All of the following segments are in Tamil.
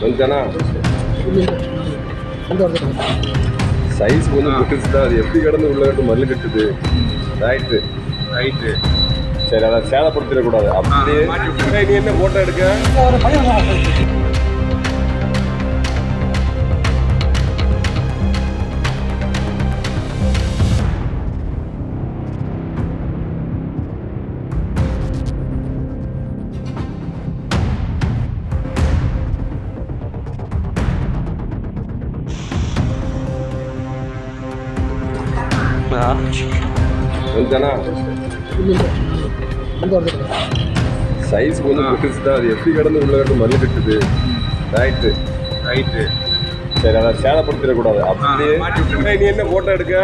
வந்துட்டானா சைஸ் கொஞ்சம் பெருசு தான் அது எப்படி கடந்து உள்ள கட்டு மல்லு கட்டுது ரைட்டு ரைட்டு சரி அதை சேதப்படுத்திடக்கூடாது அப்படியே நீ என்ன போட்டோ எடுக்க வந்துட்டானா சைஸ் கொஞ்சம் பெருசு தான் அது எப்படி கடந்து உள்ள கட்டு மல்லு கட்டுது ரைட்டு ரைட்டு சரி அதை சேதப்படுத்திடக்கூடாது அப்படியே நீ என்ன போட்டோ எடுக்க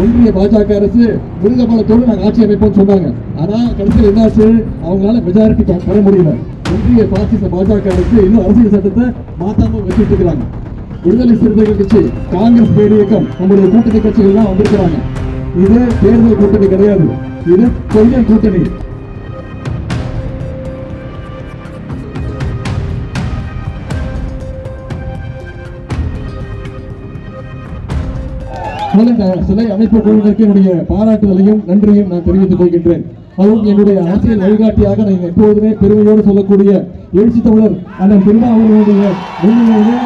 ஒன்றிய பாஜக அரசு மிருகபலத்தோடு நாங்கள் ஆட்சி அமைப்போம்னு சொன்னாங்க. ஆனால் கடைசியில் என்னாச்சு அவங்களால மெஜாரிட்டி பெற முடியல. ஒன்றிய பாசிச பாஜக அரசு இன்னும் அரசியல் சட்டத்தை மாத்தாம வச்சுட்டு இருக்கிறாங்க. விடுதலை சிறுத்தைகள் கட்சி காங்கிரஸ் பேர் இயக்கம் நம்முடைய கூட்டணி கட்சிகள் தான் வந்திருக்கிறாங்க. இது தேர்தல் கூட்டணி கிடையாது. இது கொள்கை கூட்டணி. முதல்ல சிலை அமைப்பு குழுவிற்கு என்னுடைய பாராட்டுதலையும் நன்றியும் நான் தெரிவித்துக் கொள்கின்றேன். அதுவும் என்னுடைய அரசியல் வழிகாட்டியாக நான் எப்போதுமே பெருமையோடு சொல்லக்கூடிய எழுச்சி தமிழர் அண்ணன் திருமாவளவனுடைய முன்னிலையிலே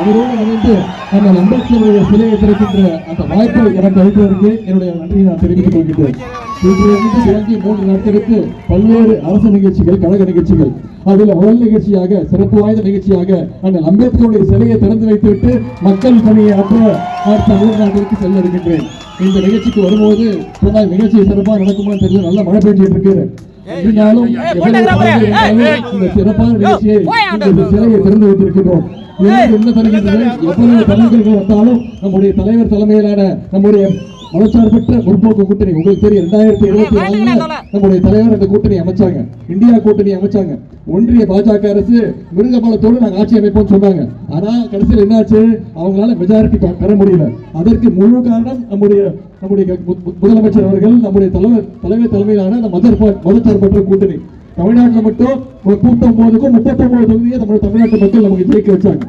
அவரோடு அமைந்து அண்ணன் அம்பேத்கருடைய சிலையை திறக்கின்ற அந்த வாய்ப்பை எனக்கு அளிப்பதற்கு என்னுடைய நன்றியை நான் தெரிவித்துக் கொள்கின்றேன். இன்றிலிருந்து தொடங்கி மூன்று நாட்களுக்கு பல்வேறு அரசு நிகழ்ச்சிகள் கழக நிகழ்ச்சிகள். அதில் முதல் நிகழ்ச்சியாக சிறப்பு வாய்ந்த நிகழ்ச்சியாக அண்ணன் அம்பேத்கருடைய சிலையை திறந்து வைத்துவிட்டு மக்கள் பணியை ஆற்ற அடுத்த நாட்களுக்கு செல்ல இருக்கின்றேன். இந்த நிகழ்ச்சிக்கு வரும்போது சொன்னால் நிகழ்ச்சி சிறப்பாக நடக்குமான்னு தெரியல நல்ல மழை பெய்ஞ்சிட்டு இருக்கு. இருந்தாலும் இந்த சிறப்பான நிகழ்ச்சியை இந்த சிலையை திறந்து வைத்திருக்கிறோம் என்ன தருகின்றது எவ்வளவு தலைவர்கள் வந்தாலும் நம்முடைய தலைவர் தலைமையிலான நம்முடைய மதச்சார்பற்ற முற்போக்கு கூட்டணி உங்களுக்கு தெரியும் ரெண்டாயிரத்தி இருபத்தி நாலுல நம்முடைய தலைவர் அந்த கூட்டணி அமைச்சாங்க. இந்தியா கூட்டணி அமைச்சாங்க. ஒன்றிய பாஜக அரசு மிருகபலத்தோடு நாங்க ஆட்சி அமைப்போம்னு சொன்னாங்க. ஆனா கடைசியில் என்னாச்சு? அவங்களால மெஜாரிட்டி பெற முடியல. அதற்கு முழு காரணம் நம்முடைய நம்முடைய முதலமைச்சர் அவர்கள் நம்முடைய தலைவர் தலைவர் தலைமையிலான அந்த மதர் மதச்சார்பற்ற கூட்டணி. தமிழ்நாட்டில் மட்டும் முப்பத்தொன்பதுக்கும் முப்பத்தொன்பது தொகுதியை நம்ம தமிழ்நாட்டு மக்கள் நமக்கு ஜெயிக்க வச்சாங்க.